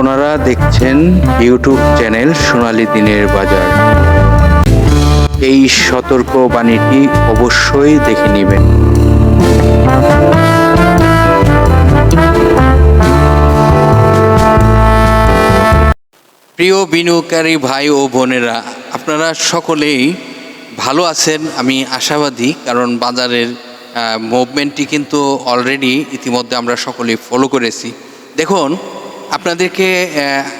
আপনারা দেখছেন YouTube channel সোনালি দিনের বাজার। এই সতর্ক বাণীটি অবশ্যই দেখে নেবেন। প্রিয় বিনিয়োগকারী ভাই ও বোনেরা, আপনারা সকলেই ভালো আছেন, আমি আশাবাদী, কারণ বাজারের মুভমেন্টটি কিন্তু অলরেডি ইতিমধ্যে আমরা সকলেই ফলো করেছি। দেখুন আপনাদেরকে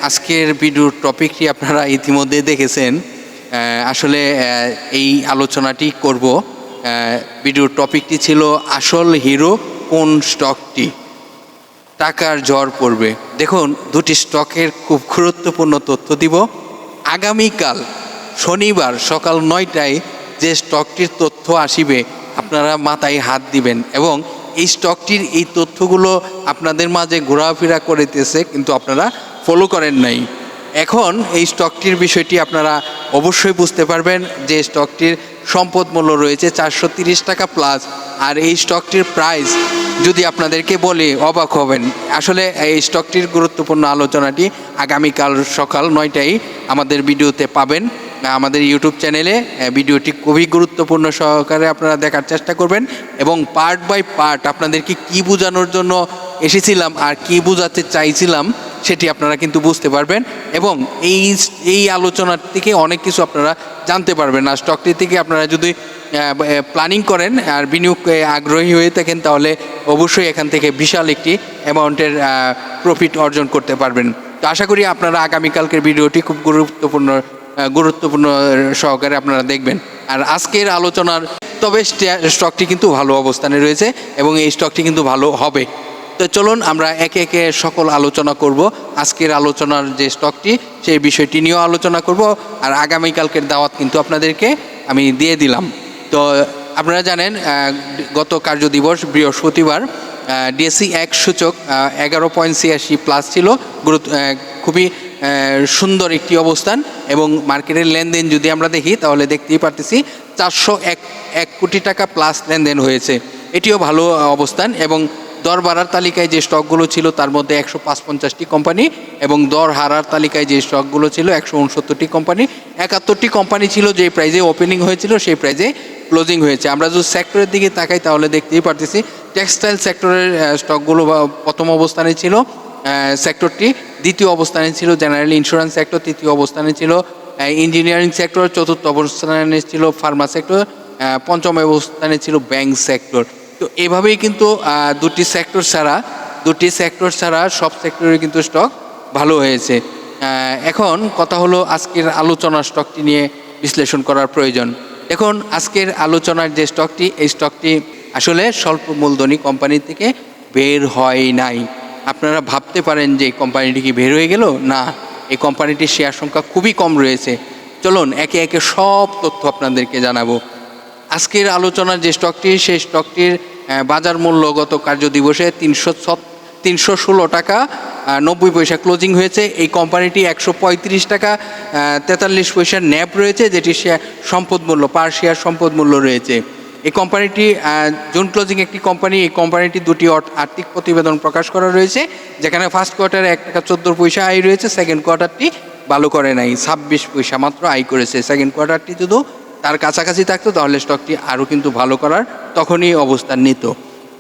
আজকের ভিডিওর টপিকটি আপনারা ইতিমধ্যে দেখেছেন। আসলে এই আলোচনাটি করব। ভিডিওর টপিকটি ছিল আসল হিরো কোন স্টকটি? টাকার জ্বর পড়বে। দেখুন, দুটি স্টকের খুব গুরুত্বপূর্ণ তথ্য দিব। আগামীকাল, শনিবার সকাল নয়টায় যে স্টকটির তথ্য আসিবে, আপনারা মাথায় হাত দিবেন এবং এই স্টকটির এই তথ্যগুলো আপনাদের মাঝে ঘোরাফেরা করিতেছে, কিন্তু আপনারা ফলো করেন নাই। এখন এই স্টকটির বিষয়টি আপনারা অবশ্যই বুঝতে পারবেন যে স্টকটির সম্পদ মূল্য রয়েছে চারশো টাকা প্লাস আর এই স্টকটির প্রাইস যদি আপনাদেরকে বলি, অবাক হবেন। আসলে এই স্টকটির গুরুত্বপূর্ণ আলোচনাটি আগামীকাল সকাল নয়টায় আমাদের ভিডিওতে পাবেন। আমাদের ইউটিউব চ্যানেলে ভিডিওটি খুবই গুরুত্বপূর্ণ সহকারে আপনারা দেখার চেষ্টা করবেন এবং পার্ট বাই পার্ট আপনাদেরকে কি বোঝানোর জন্য এসেছিলাম আর কি বোঝাতে চাইছিলাম সেটি আপনারা কিন্তু বুঝতে পারবেন এবং এই এই আলোচনার থেকে অনেক কিছু আপনারা জানতে পারবেন। আর স্টকটি থেকে আপনারা যদি প্ল্যানিং করেন আর বিনিয়োগ আগ্রহী হয়ে থাকেন তাহলে অবশ্যই এখান থেকে বিশাল একটি অ্যামাউন্টের প্রফিট অর্জন করতে পারবেন। তো আশা করি আপনারা আগামীকালকের ভিডিওটি খুব গুরুত্বপূর্ণ গুরুত্বপূর্ণ সহকারে আপনারা দেখবেন। আর আজকের আলোচনার, তবে স্টকটি কিন্তু ভালো অবস্থানে রয়েছে এবং এই স্টকটি কিন্তু ভালো হবে। তো চলুন আমরা একে একে সকল আলোচনা করব। আজকের আলোচনার যে স্টকটি, সেই বিষয়টি নিয়েও আলোচনা করব। আর আগামীকালকের দাওয়াত কিন্তু আপনাদেরকে আমি দিয়ে দিলাম। তো আপনারা জানেন গত কার্য দিবস বৃহস্পতিবার ডিএসসি এক সূচক এগারো পয়েন্ট ছিয়াশি প্লাস ছিল। গুরুত্ব খুবই সুন্দর একটি অবস্থান এবং মার্কেটের লেনদেন যদি আমরা দেখি, তাহলে দেখতেই পারতেছি চারশো এক এক কোটি টাকা প্লাস লেনদেন হয়েছে। এটিও ভালো অবস্থান এবং দর বাড়ার তালিকায় যে স্টকগুলো ছিল তার মধ্যে একশো পঞ্চাশটি কোম্পানি এবং দর হারার তালিকায় যে স্টকগুলো ছিল একশো উনসত্তরটি কোম্পানি। একাত্তরটি কোম্পানি ছিল যে প্রাইজে ওপেনিং হয়েছিল, সেই প্রাইজে ক্লোজিং হয়েছে। আমরা যদি সেক্টরের দিকে তাকাই তাহলে দেখতেই পারতেছি টেক্সটাইল সেক্টরের স্টকগুলো প্রথম অবস্থানে ছিল সেক্টরটি দ্বিতীয় অবস্থানে ছিল জেনারেল ইন্স্যুরেন্স সেক্টর তৃতীয় অবস্থানে ছিল ইঞ্জিনিয়ারিং সেক্টর চতুর্থ অবস্থানে ছিল ফার্মা সেক্টর পঞ্চম অবস্থানে ছিল ব্যাংক সেক্টর তো এভাবেই কিন্তু দুটি সেক্টর ছাড়া, দুটি সেক্টর ছাড়া সব সেক্টরে কিন্তু স্টক ভালো হয়েছে। এখন কথা হলো আজকের আলোচনা স্টকটি নিয়ে বিশ্লেষণ করার প্রয়োজন। এখন আজকের আলোচনার যে স্টকটি এই স্টকটি আসলে স্বল্প মূলধনী কোম্পানি থেকে বের হয় নাই। আপনারা ভাবতে পারেন যে কোম্পানিটি কি বের হয়ে গেল? না, এই কোম্পানিটির শেয়ার সংখ্যা খুবই কম রয়েছে। চলুন, একে একে সব তথ্য আপনাদেরকে জানাব। আজকের আলোচনার যে স্টকটি, সেই স্টকটির বাজার মূল্য গত কার্য দিবসে তিনশো তিনশো ষোলো টাকা নব্বই পয়সা ক্লোজিং হয়েছে। এই কোম্পানিটি একশো পঁয়ত্রিশ টাকা তেতাল্লিশ পয়সার ন্যাপ রয়েছে, যেটি সম্পদ মূল্য, পার শেয়ার সম্পদ মূল্য রয়েছে। এই কোম্পানিটি জুন ক্লোজিং একটি কোম্পানি, এই কোম্পানিটি দুটি আর্থিক প্রতিবেদন প্রকাশ করা রয়েছে, যেখানে ফার্স্ট কোয়ার্টারে এক টাকা চোদ্দ পয়সা আয় রয়েছে সেকেন্ড কোয়ার্টারটি ভালো করে নাই, ছাব্বিশ পয়সা মাত্র আয় করেছে সেকেন্ড কোয়ার্টারটি শুধু তার কাছাকাছি থাকতো, তাহলে স্টকটি আরও কিন্তু ভালো করার তখনই অবস্থান নিত।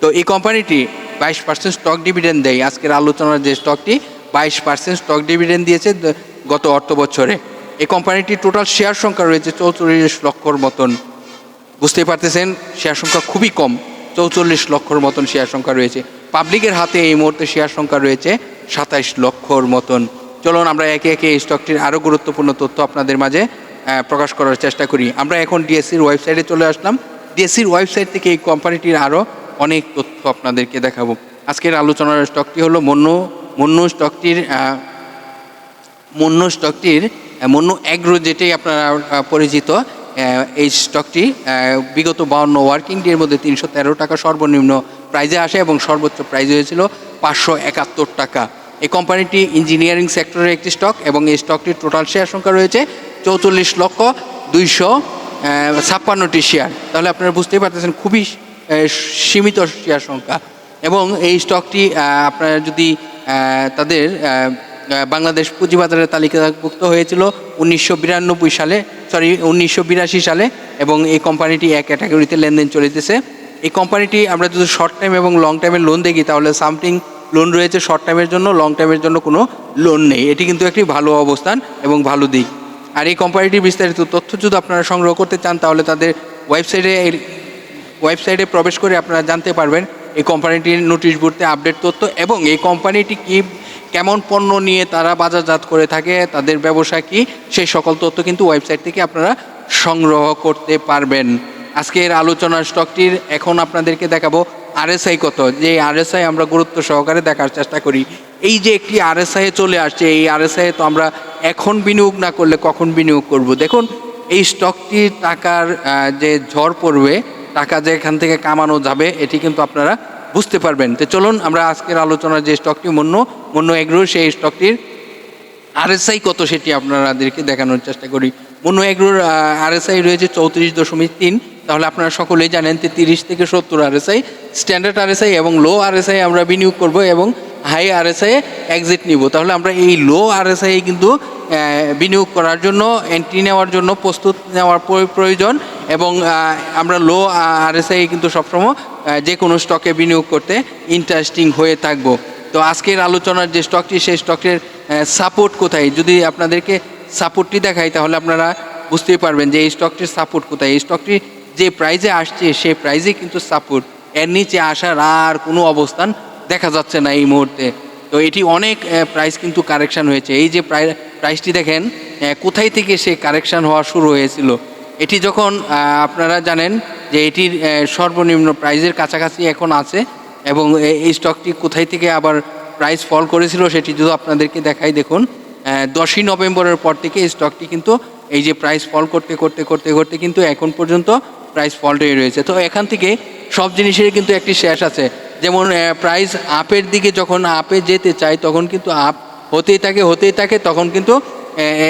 তো এই কোম্পানিটি বাইশ পার্সেন্ট স্টক ডিভিডেন্ড দেয়। আজকের আলোচনার যে স্টকটি বাইশ পার্সেন্ট স্টক ডিভিডেন্ড দিয়েছে গত অর্থ বছরে। এই কোম্পানিটির টোটাল শেয়ার সংখ্যা রয়েছে চৌচল্লিশ লক্ষর মতন। বুঝতেই পারতেছেন শেয়ার সংখ্যা খুবই কম। চৌচল্লিশ লক্ষর মতন শেয়ার সংখ্যা রয়েছে। পাবলিকের হাতে এই মুহূর্তে শেয়ার সংখ্যা রয়েছে সাতাইশ লক্ষর মতন। চলুন আমরা একে একে এই স্টকটির আরও গুরুত্বপূর্ণ তথ্য আপনাদের মাঝে প্রকাশ করার চেষ্টা করি। আমরা এখন ডিএসসির ওয়েবসাইটে চলে আসলাম। ডিএসসির ওয়েবসাইট থেকে এই কোম্পানিটির আরও অনেক তথ্য আপনাদেরকে দেখাবো। আজকের আলোচনার স্টকটি হলো মন্নু। মন্নু স্টকটির মন্য স্টকটির মন্য অ্যাগ্রো যেটাই আপনারা পরিচিত এই স্টকটি বিগত বাউন্ন ওয়ার্কিং ডের মধ্যে তিনশো তেরো টাকা সর্বনিম্ন প্রাইজে আসে এবং সর্বোচ্চ প্রাইজ হয়েছিল পাঁচশো একাত্তর টাকা। এই কোম্পানিটি ইঞ্জিনিয়ারিং সেক্টরের একটি স্টক এবং এই স্টকটির টোটাল শেয়ার সংখ্যা রয়েছে চৌচল্লিশ লক্ষ দুইশো ছাপ্পান্নটি শেয়ার তাহলে আপনারা বুঝতেই পারতেছেন খুবই সীমিত শেয়ার সংখ্যা। এবং এই স্টকটি আপনারা যদি তাদের বাংলাদেশ পুঁজিবাজারের তালিকাভুক্ত হয়েছিল উনিশশো বিরানব্বই সালে সরি উনিশশো বিরাশি সালে, এবং এই কোম্পানিটি এক ক্যাটাগরিতে লেনদেন চলিতেছে। এই কোম্পানিটি আমরা যদি শর্ট টাইম এবং লং টাইমের লোন দেখি, তাহলে সামথিং লোন রয়েছে শর্ট টাইমের জন্য লং টাইমের জন্য কোনো লোন নেই। এটি কিন্তু একটি ভালো অবস্থান এবং ভালো দিক। আর এই কোম্পানিটির বিস্তারিত তথ্য যদি আপনারা সংগ্রহ করতে চান, তাহলে তাদের ওয়েবসাইটে ওয়েবসাইটে প্রবেশ করে আপনারা জানতে পারবেন এই কোম্পানিটির নোটিশ বোর্ডে আপডেট তথ্য এবং এই কোম্পানিটি কি, কেমন পণ্য নিয়ে তারা বাজারজাত করে থাকে, তাদের ব্যবসা কী, সেই সকল তথ্য কিন্তু ওয়েবসাইট থেকে আপনারা সংগ্রহ করতে পারবেন। আজকের আলোচনার স্টকটির এখন আপনাদেরকে দেখাবো আরএসআই কত। যে আরএসআই আমরা গুরুত্ব সহকারে দেখার চেষ্টা করি। এই যে একটি আরএসআই চলে আসছে, এই আরএসআই তো আমরা এখন বিনিয়োগ না করলে কখন বিনিয়োগ করব? দেখুন, এই স্টকটির টাকার যে ঝড় পড়বে, টাকা যে এখান থেকে কামানো যাবে, এটি কিন্তু আপনারা বুঝতে পারবেন। তো চলুন, আমরা আজকের আলোচনার যে স্টকটি মন্য মন্য এগ্রো, সেই স্টকটির আরএসআই কত সেটি আপনাদেরকে দেখানোর চেষ্টা করি। মনো এগ্রোর আরএসআই রয়েছে চৌত্রিশ দশমিক তিন। তাহলে আপনারা সকলেই জানেন যে তিরিশ থেকে সত্তর আরএসআই স্ট্যান্ডার্ড আরএসআই এবং লো আরএসআই আমরা বিনিয়োগ করব এবং হাই আরএসআই এক্সিট নিব। তাহলে আমরা এই লো আরএসআই কিন্তু বিনিয়োগ করার জন্য এন্ট্রি নেওয়ার জন্য, প্রস্তুত নেওয়ার প্রয়োজন এবং আমরা লো আরএসআই কিন্তু সবসময় যে কোনো স্টকে বিনিয়োগ করতে ইন্টারেস্টিং হয়ে থাকব। তো আজকের আলোচনার যে স্টকটি সেই স্টকের সাপোর্ট কোথায়? যদি আপনাদেরকে সাপোর্টটি দেখাই, তাহলে আপনারা বুঝতেই পারবেন যে এই স্টকটির সাপোর্ট কোথায়? এই স্টকটি যে প্রাইজে আসছে সেই প্রাইজে কিন্তু সাপোর্ট এর নিচে আসার আর কোনো অবস্থান দেখা যাচ্ছে না এই মুহূর্তে। তো এটি অনেক প্রাইস কিন্তু কারেকশন হয়েছে। এই যে প্রাইসটি দেখেন কোথায় থেকে সে কারেকশন হওয়া শুরু হয়েছিল? এটি যখন আপনারা জানেন যে এটির সর্বনিম্ন প্রাইজের কাছাকাছি এখন আছে এবং এই স্টকটি কোথায় থেকে আবার প্রাইস ফল করেছিল সেটি যদি আপনাদেরকে দেখাই দেখুন। দশই নভেম্বরের পর থেকে এই স্টকটি কিন্তু এই যে প্রাইস ফল করতে করতে করতে করতে কিন্তু এখন পর্যন্ত প্রাইস ফলটাই রয়েছে। তো এখান থেকে সব জিনিসের কিন্তু একটি শেষ আছে। যেমন প্রাইস আপের দিকে যখন আপে যেতে চায়, তখন কিন্তু আপ হতেই থাকে হতেই থাকে, তখন কিন্তু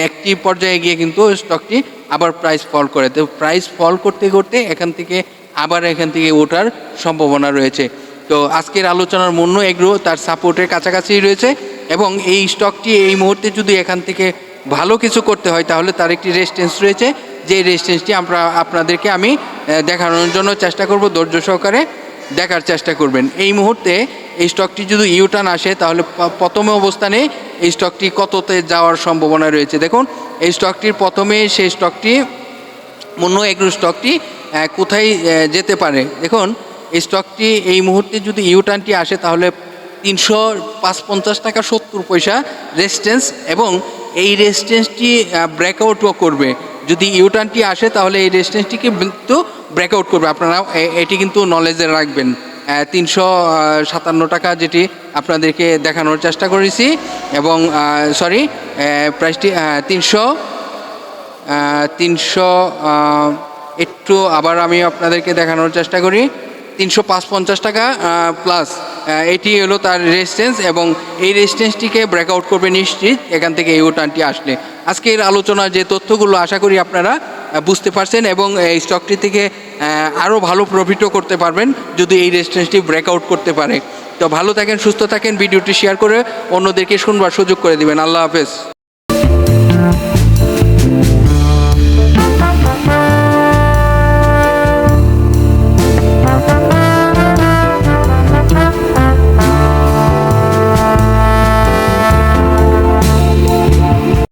একটি পর্যায়ে গিয়ে কিন্তু স্টকটি আবার প্রাইস ফল করে। তো প্রাইস ফল করতে করতে এখান থেকে আবার এখান থেকে ওঠার সম্ভাবনা রয়েছে। তো আজকের আলোচনার মূল্য এগুলো তার সাপোর্টের কাছাকাছি রয়েছে। এবং এই স্টকটি এই মুহূর্তে যদি এখান থেকে ভালো কিছু করতে হয়, তাহলে তার একটি রেস্টেন্স রয়েছে। যে রেস্টেন্সটি আমরা আপনাদেরকে আমি দেখানোর জন্য চেষ্টা করব, ধৈর্য সহকারে দেখার চেষ্টা করবেন। এই মুহূর্তে এই স্টকটি যদি ইউটার্ন আসে, তাহলে প্রথম অবস্থানে এই স্টকটি কততে যাওয়ার সম্ভাবনা রয়েছে? দেখুন, এই স্টকটির প্রথমে সেই স্টকটি মন্য এগ্রো স্টকটি কোথায় যেতে পারে? দেখুন, এই স্টকটি এই মুহূর্তে যদি ইউটার্নটি আসে, তাহলে তিনশো পাঁচ পঞ্চাশ টাকা সত্তর পয়সা রেস্টেন্স এবং এই রেস্টেন্সটি ব্রেকআউটও করবে। যদি ইউটার্নটি আসে, তাহলে এই রেস্টেন্সটিকে কিন্তু ব্রেকআউট করবে। আপনারা এটি কিন্তু নলেজে রাখবেন। তিনশো সাতান্ন টাকা যেটি আপনাদেরকে দেখানোর চেষ্টা করেছি এবং সরি প্রাইসটি তিনশো তিনশো একটু আবার আমি আপনাদেরকে দেখানোর চেষ্টা করি। তিনশো পাঁচ পঞ্চাশ টাকা প্লাস এটি হলো তার রেজিস্ট্যান্স এবং এই রেজিস্ট্যান্সটিকে ব্রেকআউট করবে নিশ্চিত এখান থেকে এই উঠানটি আসলে। আজকের আলোচনার যে তথ্যগুলো আশা করি আপনারা বুঝতে পারছেন এবং এই স্টকটি থেকে আরও ভালো প্রফিটও করতে পারবেন যদি এই রেজিস্ট্যান্সটি ব্রেকআউট করতে পারে। তো ভালো থাকেন, সুস্থ থাকেন, ভিডিওটি শেয়ার করে অন্যদেরকে শুনবার সুযোগ করে দিবেন। আল্লাহ হাফেজ।